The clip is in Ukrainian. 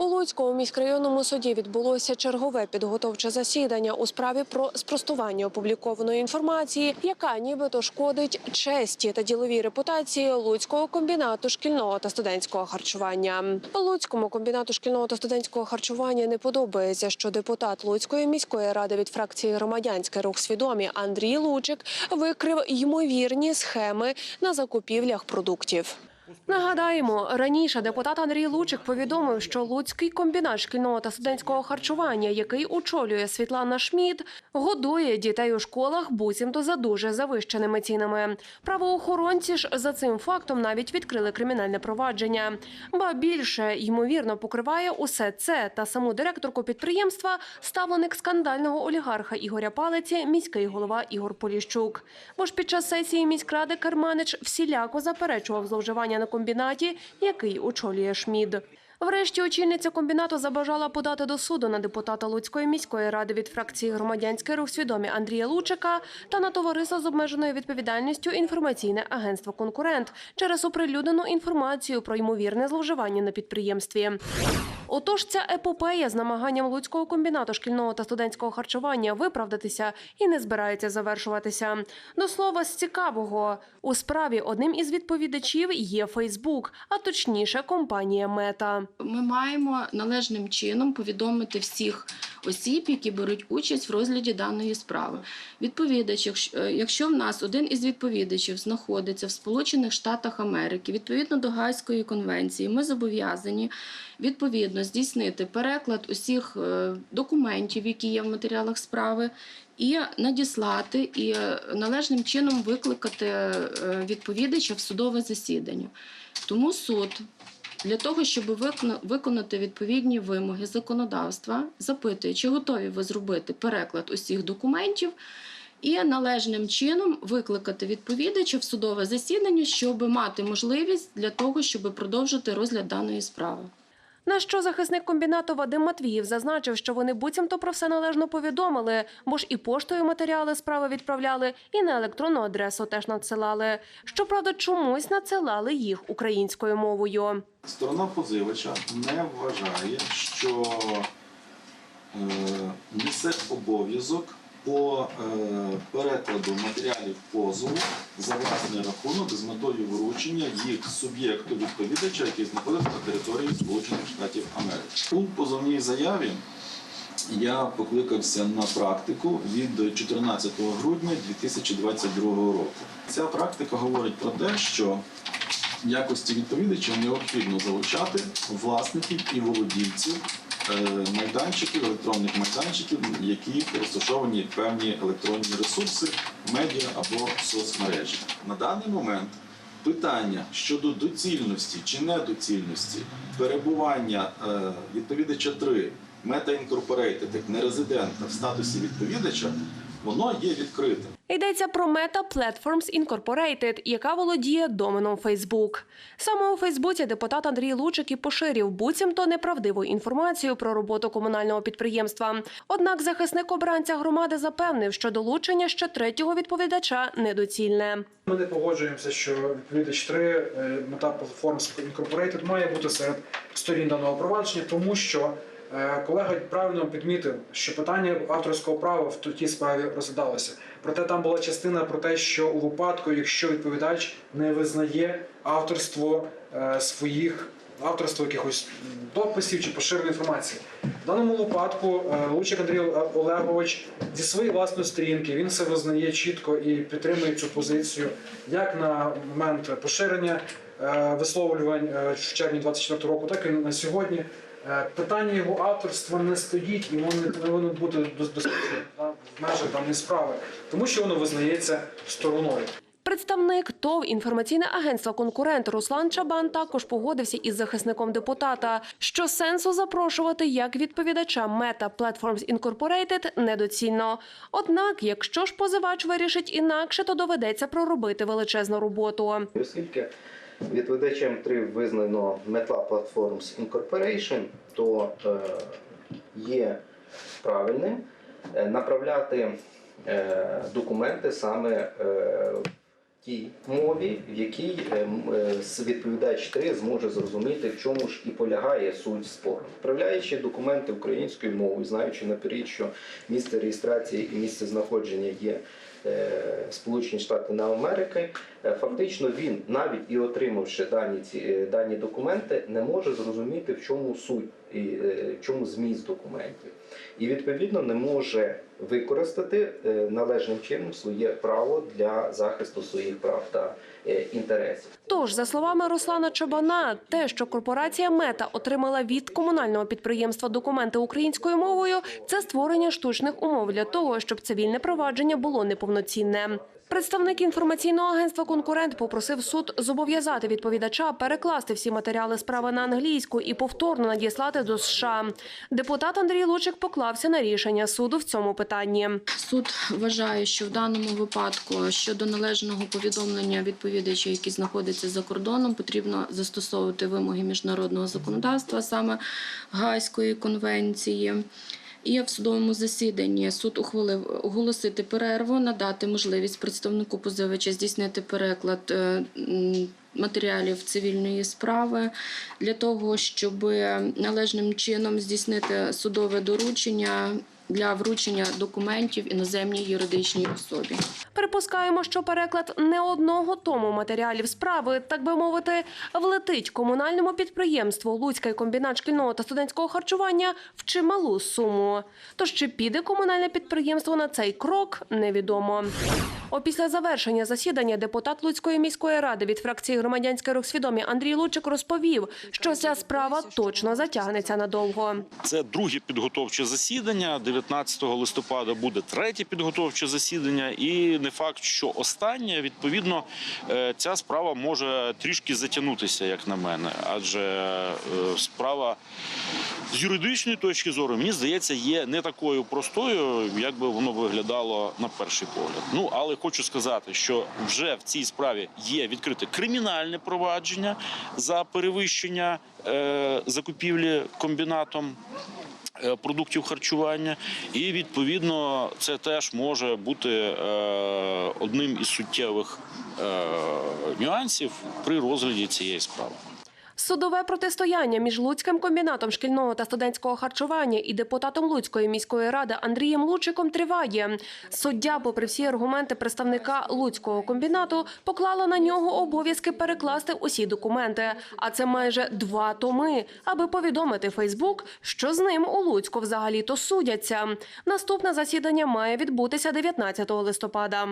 У Луцькому міськрайонному суді відбулося чергове підготовче засідання у справі про спростування опублікованої інформації, яка нібито шкодить честі та діловій репутації Луцького комбінату шкільного та студентського харчування. Луцькому комбінату шкільного та студентського харчування не подобається, що депутат Луцької міської ради від фракції громадянський рух свідомі Андрій Лучик викрив ймовірні схеми на закупівлях продуктів. Нагадаємо, раніше депутат Андрій Лучик повідомив, що Луцький комбінат шкільного та студентського харчування, який очолює Світлана Шмід, годує дітей у школах буцімто за дуже завищеними цінами. Правоохоронці ж за цим фактом навіть відкрили кримінальне провадження. Ба більше ймовірно покриває усе це та саму директорку підприємства ставленик скандального олігарха Ігоря Палиці, міський голова Ігор Поліщук. Бо ж під час сесії міськради Керманич всіляко заперечував зловживання на комбінаті, який очолює Шмід. Врешті очільниця комбінату забажала подати до суду на депутата Луцької міської ради від фракції громадянський рух свідомі Андрія Лучика та на товариство з обмеженою відповідальністю інформаційне агентство Конкурент через оприлюднену інформацію про ймовірне зловживання на підприємстві. Отож, ця епопея з намаганням Луцького комбінату шкільного та студентського харчування виправдатися і не збирається завершуватися. До слова, з цікавого у справі одним із відповідачів є Фейсбук, а точніше компанія Мета. Ми маємо належним чином повідомити всіх осіб, які беруть участь в розгляді даної справи. Відповідач, якщо, е, в нас один із відповідачів знаходиться в Сполучених Штатах Америки, відповідно до Гайської конвенції, ми зобов'язані відповідно здійснити переклад усіх е, документів, які є в матеріалах справи. І надіслати, і е, належним чином викликати відповідача в судове засідання. Тому суд для того, щоб виконати відповідні вимоги законодавства, запитує, чи готові ви зробити переклад усіх документів і належним чином викликати відповідача в судове засідання, щоб мати можливість для того, щоб продовжити розгляд даної справи. На що захисник комбінату Вадим Матвіїв зазначив, що вони буцімто про все належно повідомили, бо ж і поштою матеріали справи відправляли, і на електронну адресу теж надсилали. Щоправда, чомусь надсилали їх українською мовою. Сторона позивача не вважає, що е, несе обов'язок по е, перекладу матеріалів позову за власний рахунок з метою вручення їх суб'єкту відповідача, який знаходиться на території Сполучених Штатів Америки. У позовній заяві я покликався на практику від 14 грудня 2022 року. Ця практика говорить про те, що якості відповідача необхідно залучати власників і володільців е, майданчиків, електронних майданчиків, які розташовані певні електронні ресурси, медіа або соцмережі. На даний момент питання щодо доцільності чи недоцільності перебування е, відповідача 3 мета інкорпорейтед, нерезидента в статусі відповідача, воно є відкритим. Йдеться про Meta Platforms Incorporated, яка володіє доменом Facebook. Саме у Фейсбуці депутат Андрій Лучик і поширив буцімто неправдиву інформацію про роботу комунального підприємства. Однак захисник обранця громади запевнив, що долучення ще третього відповідача недоцільне. Ми не погоджуємося, що відповідач 3 е, мета Platforms Incorporated має бути серед сторін даного провадження, тому що колега правильно підмітив, що питання авторського права в тій справі розглядалося. Проте там була частина про те, що у випадку, якщо відповідач не визнає авторство е, своїх авторство якихось дописів чи поширеної інформації. В даному випадку е, Лучик Андрій Олегович зі своєї власної сторінки він це визнає чітко і підтримує цю позицію як на момент поширення е, висловлювань е, в червні 24 року, так і на сьогодні. Е, Питання його авторства не стоїть і воно не повинно бути дос- досліджено да, в межах даної справи, тому що воно визнається стороною. Представник ТОВ інформаційне агентство Конкурент Руслан Чабан також погодився із захисником депутата, що сенсу запрошувати як відповідача Meta Platforms Incorporated недоцільно. Однак, якщо ж позивач вирішить інакше, то доведеться проробити величезну роботу. Оскільки відповідачем 3 визнано Meta Platforms Incorporation, то е, є правильним е, направляти е, документи саме в тій мові, в якій відповідач 3 зможе зрозуміти, в чому ж і полягає суть спору. Відправляючи документи українською мовою, знаючи наперед, що місце реєстрації і місце знаходження є Сполучені Штати на Америки, фактично він, навіть і отримавши дані ці е, дані документи, не може зрозуміти, в чому суть і е, в чому зміст документів, і відповідно не може використати е, належним чином своє право для захисту своїх прав та е, інтересів. Тож, за словами Руслана Чобана, те, що корпорація Мета отримала від комунального підприємства документи українською мовою, це створення штучних умов для того, щоб цивільне провадження було неповноцінне. Представник інформаційного агентства Конкурент попросив суд зобов'язати відповідача перекласти всі матеріали справи на англійську і повторно надіслати до США. Депутат Андрій Лучик поклався на рішення суду в цьому питанні. Суд вважає, що в даному випадку щодо належного повідомлення відповідача, які знаходяться за кордоном, потрібно застосовувати вимоги міжнародного законодавства, саме Гайської конвенції. І в судовому засіданні. Суд ухвалив оголосити перерву, надати можливість представнику позивача здійснити переклад е, матеріалів цивільної справи для того, щоб належним чином здійснити судове доручення для вручення документів іноземній юридичній особі. Припускаємо, що переклад не одного тому матеріалів справи, так би мовити, влетить комунальному підприємству Луцький комбінат шкільного та студентського харчування в чималу суму. Тож чи піде комунальне підприємство на цей крок, невідомо. Опісля завершення засідання депутат Луцької міської ради від фракції громадянський рух свідомі Андрій Лучик розповів, що ця справа точно затягнеться надовго. Це друге підготовче засідання. 19 листопада буде третє підготовче засідання, і не факт, що останнє. Відповідно, е, ця справа може трішки затягнутися, як на мене, адже е, справа з юридичної точки зору, мені здається, є не такою простою, як би воно виглядало на перший погляд. Ну але хочу сказати, що вже в цій справі є відкрите кримінальне провадження за перевищення е, закупівлі комбінатом е, продуктів харчування, і відповідно це теж може бути е, одним із суттєвих е, нюансів при розгляді цієї справи. Судове протистояння між Луцьким комбінатом шкільного та студентського харчування і депутатом Луцької міської ради Андрієм Лучиком триває. Суддя, попри всі аргументи представника Луцького комбінату, поклала на нього обов'язки перекласти усі документи. А це майже два томи, аби повідомити Фейсбук, що з ним у Луцьку взагалі-то судяться. Наступне засідання має відбутися 19 листопада.